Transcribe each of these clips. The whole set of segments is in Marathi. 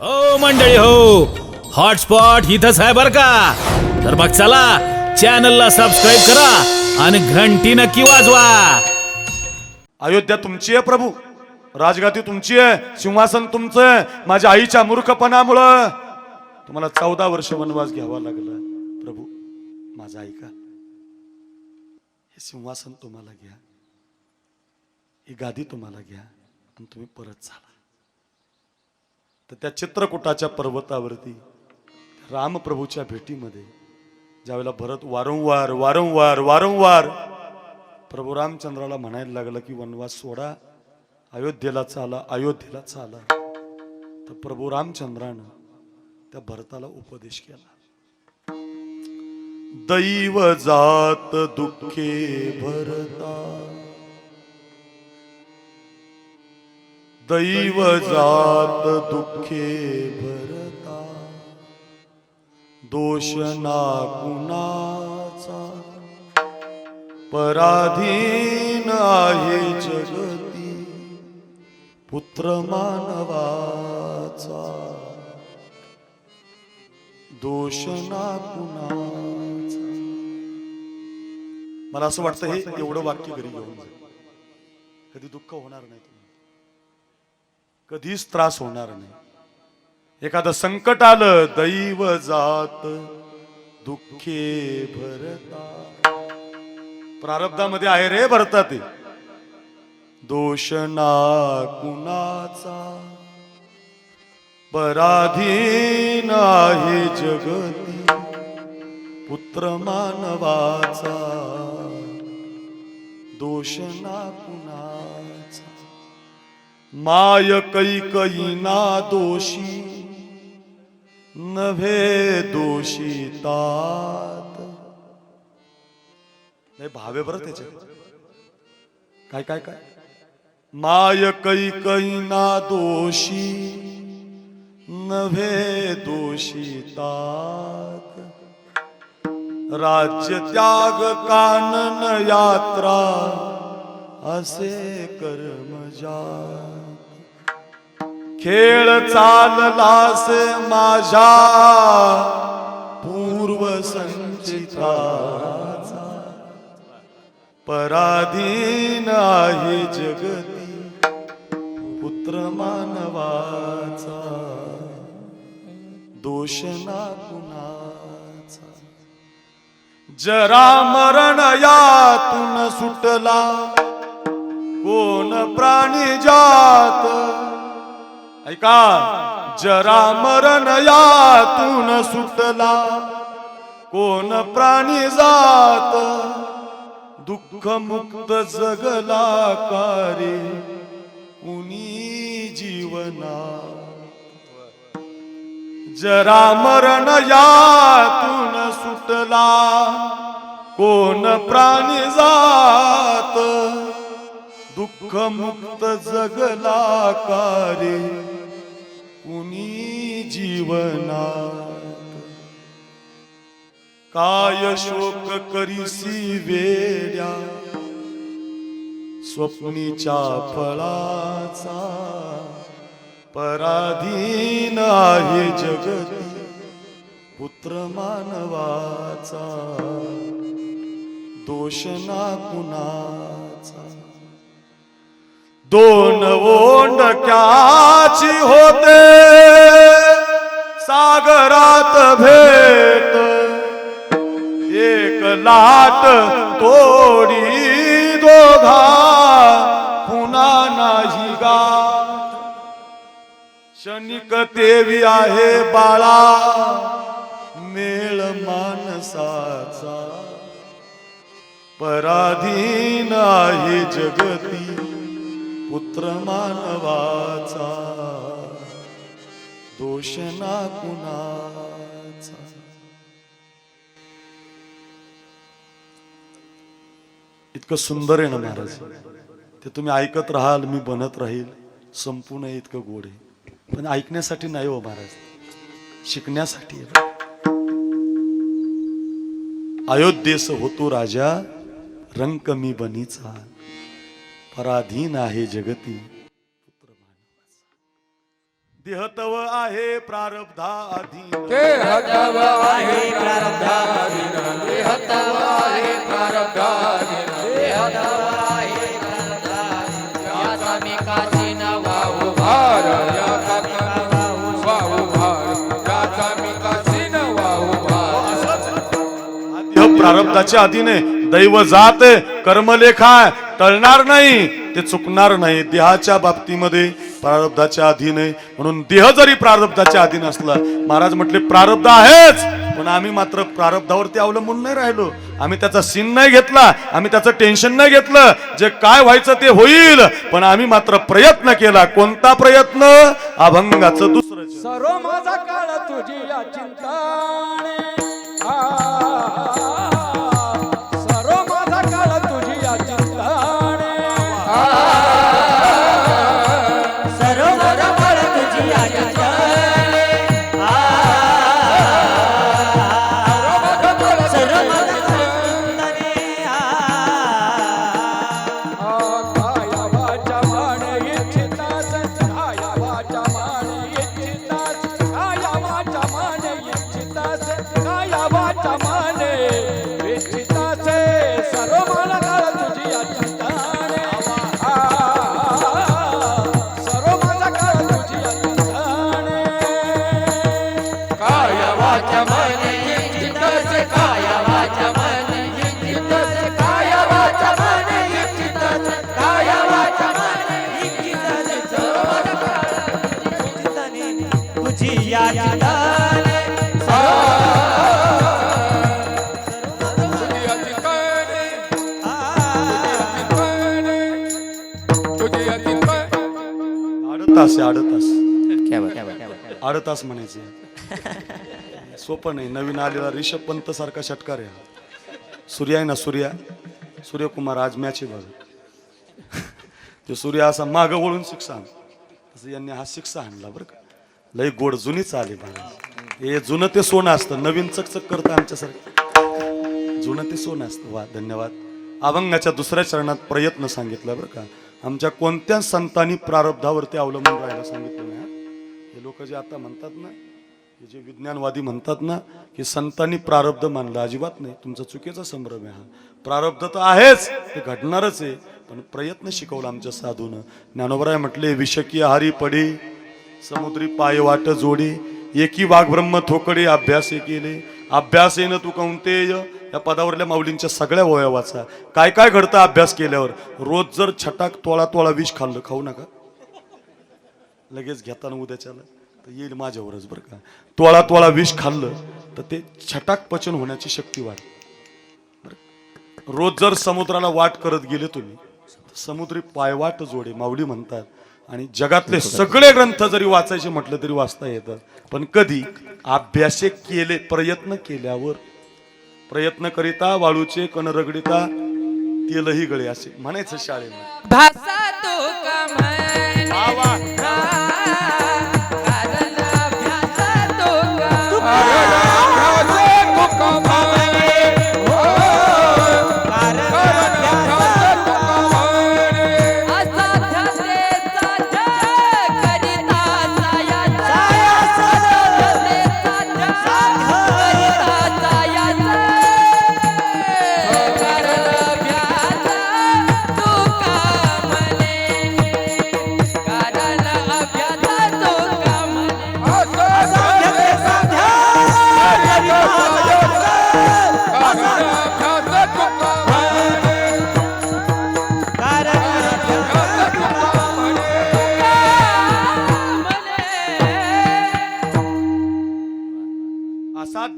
हो मंडळी हो. हॉटस्पॉट इथंच आहे बर का? तर मग चला चॅनलला सबस्क्राईब करा आणि घंटी नक्की वाजवा. अयोध्या तुमची आहे प्रभू. राजगादी तुमची आहे सिंहासन तुमचं आहे माझ्या आईच्या मूर्खपणामुळं. तुम्हाला चौदा वर्ष वनवास घ्यावा लागला प्रभू. माझा ऐका. हे सिंहासन तुम्हाला घ्या. ही गादी तुम्हाला घ्या आणि तुम्ही परत चाला. तर त्या चित्रकूटाच्या पर्वतावरती रामप्रभूच्या भेटीमध्ये ज्यावेळेला भरत वारंवार वारंवार वारंवार प्रभू रामचंद्राला म्हणायला लागलं की वनवास सोडा अयोध्येला चाला अयोध्येला चाला. तर प्रभू रामचंद्रानं त्या भरताला उपदेश केला. दैव जात दुःखे भरता. दैव जात दुःखे भरता. दोष ना कुणाचा? पराधीन आहे जगती. पुत्र मानवाचा. दोष ना कुणाचा? मला असं वाटतं हे एवढं वाक्य घरी घेऊन कधी दुःख होणार नाही कधीच त्रास होणार नाही. एखादं संकट आलं दैव जात दुःखे भरता प्रारब्धामध्ये आहे रे भरता ते. दोष ना कुणाचा. पराधीन आहे जगती. पुत्र मानवाचा. दोष ना कुणाचा. माय कैकईना दोषी नव्हे दोषी तात. नाही भावे बरं त्याचे. काय काय काय? माय कैकईना दोषी नव्हे दोषी तात. राज्य त्याग कानन यात्रा असे कर्मजा खेळ चाललास माझ्या पूर्व संचिताचा. पराधीन आहे जगती पुत्र मानवाचा. दोष ना कुणाचा. जरा मरण यातून सुटला. कोण प्राणी जात ऐका जरा मरण यातून सुटला. कोण प्राणी जात दुःख मुक्त जगला कारे कुणी जीवना. जरा मरण यातून सुटला. कोण प्राणी जात दुःख मुक्त जगला कारे कुणी जीवनात। काय शोक करीसी वेड्या स्वप्नीच्या फळाचा पराधीन आहे जगती पुत्र मानवाचा दोष ना कुणा दोन ओंडक्याची होते. सागरात भेट. एक लाट तोडी दोघा. पुन्हा नाही गा. क्षणिक देवी आहे बाळा. मेळ माणसाचा पराधीन आहे जगती. पुत्र मानवाचा दोष ना कुणाचा. इतकं सुंदर आहे ना महाराज. ते तुम्ही ऐकत राहाल मी बनत राहील संपूर्ण इतकं गोड आहे. पण ऐकण्यासाठी नाही हो महाराज. शिकण्यासाठी अयोध्येस होतो राजा रंक मी बनीचा. पराधीन आहे जगती. देहतव आहे प्रारब्धाधीन. ते हतव आहे प्रारब्धाधीन. ते हतव आहे प्रारब्धाधीन. ते हतव आहे प्रारब्धाधीन. याचा मी काशीन वाहू भार. या काका वाहू भार. याचा मी वाहू भार. प्रारब्धाच्या अधीन आहे दैव जात कर्मलेख टळणार नाही ते चुकणार नाही देहाच्या बाबतीमध्ये प्रारब्धाच्या अधीन आहे. म्हणून देह जरी प्रारब्धाच्या अधीन असला महाराज म्हटले प्रारब्ध आहेच पण आम्ही मात्र प्रारब्धावरती अवलंबून नाही राहिलो. आम्ही त्याचा सीन नाही घेतला आम्ही त्याचं टेन्शन नाही घेतलं. जे काय व्हायचं ते होईल पण आम्ही मात्र प्रयत्न केला. कोणता प्रयत्न? अभंगाचं दुसरं सर्व माझा काळ तुझी चिंता आडतास आहे, म्हणायचे. सोपं नाही नवीन आलेला रिषभ पंत सारखा षटकार आहे. सूर्य आहे ना सूर्या? सूर्यकुमार आज मॅच आहे बघा. ते सूर्य असा माग वळून शिक्षा. तसं यांनी हा शिक्षा आणला बरं का. लय गोड जुनीच आली बघा. हे जुनं ते सोनं असतं. नवीन चकचक करतं आमच्यासारखं. जुनं ते सोनं असतं. वा धन्यवाद. अभंगाच्या दुसऱ्या चरणात प्रयत्न सांगितला बरं का. आमच्या कोणत्या संतांनी प्रारब्धावरती अवलंबून राहायला सांगितलं नाही हे? लोक जे आता म्हणतात ना हे जे विज्ञानवादी म्हणतात ना की संतांनी प्रारब्ध मानलं अजिबात नाही. तुमचा चुकीचा संभ्रम आहे हा. प्रारब्ध तर आहेच ते घडणारच आहे पण प्रयत्न शिकवला आमच्या साधून. ज्ञानोबराय म्हटले विषकी आहारी पडी समुद्री पाय वाट जोडी एकी वाघ ब्रह्म थोकडे अभ्यास केले. अभ्यास येणं तू कौंतेय या पदावरल्या माऊलींच्या सगळ्या वया वाचा काय काय घडतं अभ्यास केल्यावर? रोज जर छटाक तोळा तोळा विष खाल्लं खाऊ नका. लगेच घेताना उद्याच्याला तर येईल माझ्यावरच बरं का. तोळा तोळा विष खाल्लं तर ते छटाक पचन होण्याची शक्ती वाढ. रोज जर समुद्राला वाट करत गेले तुम्ही समुद्री पायवाट जोडे माऊली म्हणतात. आणि जगातले सगळे ग्रंथ जरी वाचायचे म्हटलं तरी वाचता येतात पण कधी अभ्यासे केले प्रयत्न केल्यावर प्रयत्न करिता वाळूचे कण रगडिता तेलही गळे असे. म्हणायचं शाळेमध्ये.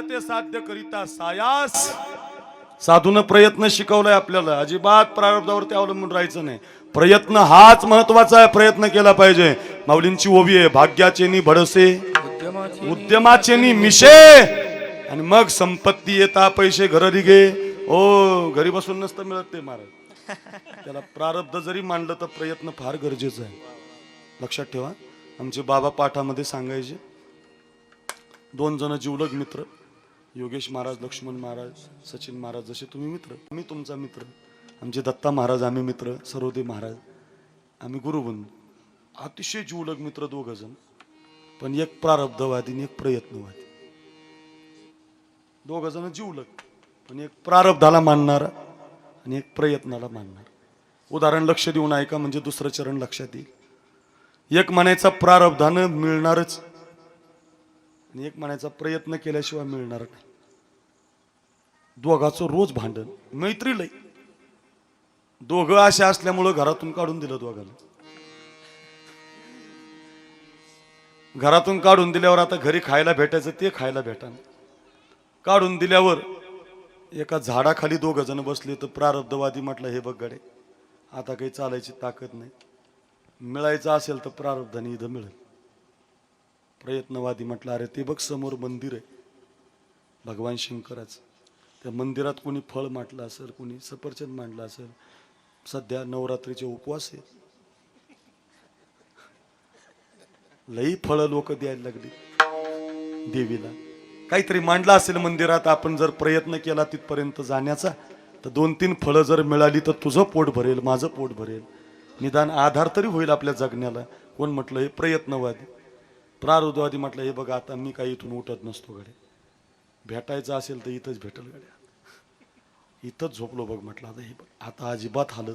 ते साध्य करिता सायास. साधून प्रयत्न शिकवलाय आपल्याला. अजिबात प्रारब्धावरती अवलंबून राहायचं नाही. प्रयत्न हाच महत्त्वाचा आहे प्रयत्न केला पाहिजे. माऊलींची ओवी आहे भाग्याचे नि भडसे उद्यमाचे नि मिशे. आणि मग संपत्ती येता पैसे घरी घे ओ घरी बसून नसतं मिळत ते महाराज त्याला प्रारब्ध जरी मांडलं तर प्रयत्न फार गरजेचं आहे. लक्षात ठेवा. आमचे बाबा पाठामध्ये सांगायचे. दोन जण जिवलग मित्र. योगेश महाराज लक्ष्मण महाराज सचिन महाराज जसे तुम्ही मित्र आम्ही तुमचा मित्र. आमचे दत्ता महाराज आम्ही मित्र सरोदे महाराज आम्ही गुरुबंधू अतिशय जीवलग मित्र दोघंजण पण एक प्रारब्धवादी आणि एक प्रयत्नवादी. दोघजण जीवलग पण एक प्रारब्धाला मानणार आणि एक प्रयत्नाला मानणार. उदाहरण लक्ष देऊन ऐका म्हणजे दुसरं चरण लक्षात येईल. एक म्हणायचा प्रारब्धानं मिळणारच आणि एक म्हणायचा प्रयत्न केल्याशिवाय मिळणार नाही. दोघाचं रोज भांडण मैत्री लय दोघं अशा असल्यामुळं घरातून काढून दिलं दोघांना. घरातून काढून दिल्यावर आता घरी खायला भेटायचं ते खायला भेटा काढून दिल्यावर एका झाडाखाली दोघं जण बसले तर प्रारब्धवादी म्हटलं हे बघ गडे आता काही चालायची ताकद नाही. मिळायचं असेल तर प्रारब्धाने इथं मिळेल. प्रयत्नवादी म्हटलं अरे ते बघ समोर मंदिर आहे भगवान शंकराचं. त्या मंदिरात कोणी फळ मांडलं असेल कोणी सफरचंद मांडलं असेल सध्या नवरात्रीचे उपवास आहे लई फळं लोक द्यायला लागली देवीला. काहीतरी मांडलं असेल मंदिरात आपण जर प्रयत्न केला तिथपर्यंत जाण्याचा तर दोन तीन फळं जर मिळाली तर तुझं पोट भरेल माझं पोट भरेल. निदान आधार तरी होईल आपल्या जगण्याला. कोण म्हटलं हे प्रयत्नवादी प्रारुद्वादी म्हटलं हे बघा आता मी काही इथून उठत नसतो गडे भेटायचं असेल तर इथंच भेटल गड्या. इथंच झोपलो बघ म्हटलं आता हे बघ आता अजिबात हालत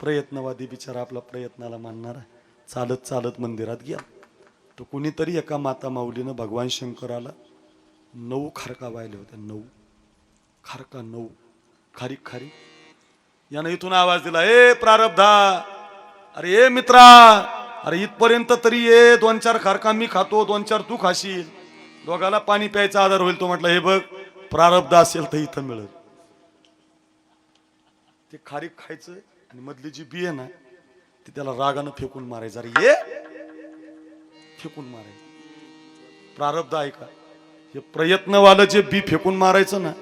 प्रयत्नवादी बिचारा आपला प्रयत्नाला मानणार चालत चालत मंदिरात गेला. तर कुणीतरी एका माता माऊलीनं भगवान शंकराला नऊ खारका वाहिले होत्या नऊ. खारका नऊ. खारीक खारीक. यानं इथून आवाज दिला ए प्रारब्धा! अरे ए मित्रा! अरे इथपर्यंत तरी ये दोन चार खारका मी खातो दोन चार तू खाशील. दोघाला पाणी प्यायचा आधार होईल तो म्हटलं हे बघ प्रारब्ध असेल तर इथं मिळेल. ते खारीक खायचं आणि मधली जी बी आहे ना ती त्याला रागानं फेकून मारायचं. अरे ये! फेकून मारायचं. प्रारब्ध ऐका हे प्रयत्नवालं जे बी फेकून मारायचं ना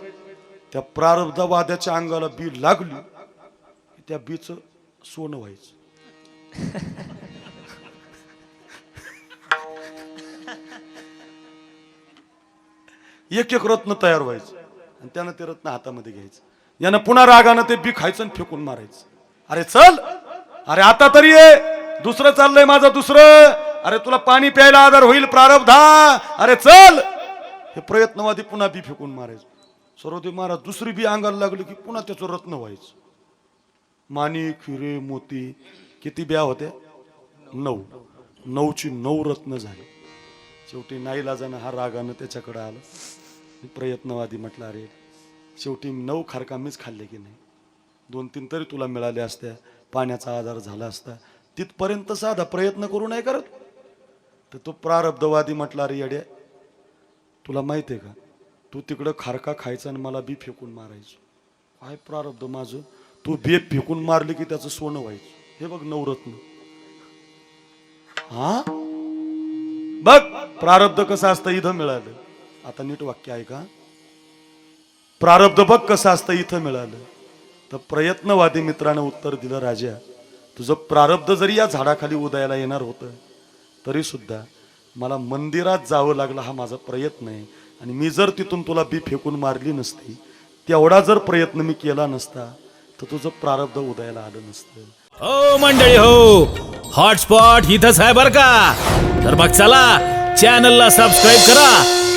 त्या प्रारब्धवाद्याच्या अंगाला बी लागली त्या बीचं सोनं व्हायचं. एक एक रत्न तयार व्हायचं. आणि त्यानं ते रत्न हातामध्ये घ्यायचं. यानं पुन्हा रागानं ते बी खायचं आणि फेकून मारायचं. अरे चल! अरे आता तरी ये! दुसरं चाललंय माझं दुसरं! अरे तुला पाणी प्यायला आधार होईल प्रारब्धा अरे चल! हे प्रयत्नवादी पुन्हा बी फेकून मारायचं. सर्वदेव महाराज दुसरी बी अंगाला लागली की पुन्हा त्याचं रत्न व्हायचं. माणिक हिरे मोती किती ब्या होत्या? नऊ. नऊची नऊ रत्न झाली. शेवटी नाईलाजानं हा रागानं त्याच्याकडे आलं. प्रयत्नवादी म्हटलं अरे शेवटी नऊ खारका मीच खाल्ले की नाही? दोन तीन तरी तुला मिळाले असत्या पाण्याचा आधार झाला असता. तिथपर्यंत साधा प्रयत्न करू नाही करत? तर तो प्रारब्धवादी म्हटला अरे येड्या तुला माहिती आहे का? तू तिकडं खारका खायचा आणि मला बी फेकून मारायचो. काय प्रारब्ध माझं? तू बी फेकून मारली की त्याचं सोनं व्हायचं. हे बघ नवरत्न. हा? बघ प्रारब्ध कसं असतं इथं मिळालं. आता नीट वाक्य आहे का प्रारब्ध बघ कसं असतं इथं मिळालं. तर प्रयत्नवादी मित्रानं उत्तर दिलं राजा तुझं प्रारब्ध जरी या झाडाखाली उदयाला येणार होतं तरी सुद्धा मला मंदिरात जावं लागलं हा माझा प्रयत्न आहे. आणि मी जर तिथून तुला बी फेकून मारली नसती तेवढा जर प्रयत्न मी केला नसता तर तुझं प्रारब्ध उदयाला आलं नसतं. हो मंडळी हो. हॉटस्पॉट इथंच आहे बर का? तर मग चला चॅनलला सबस्क्राईब करा.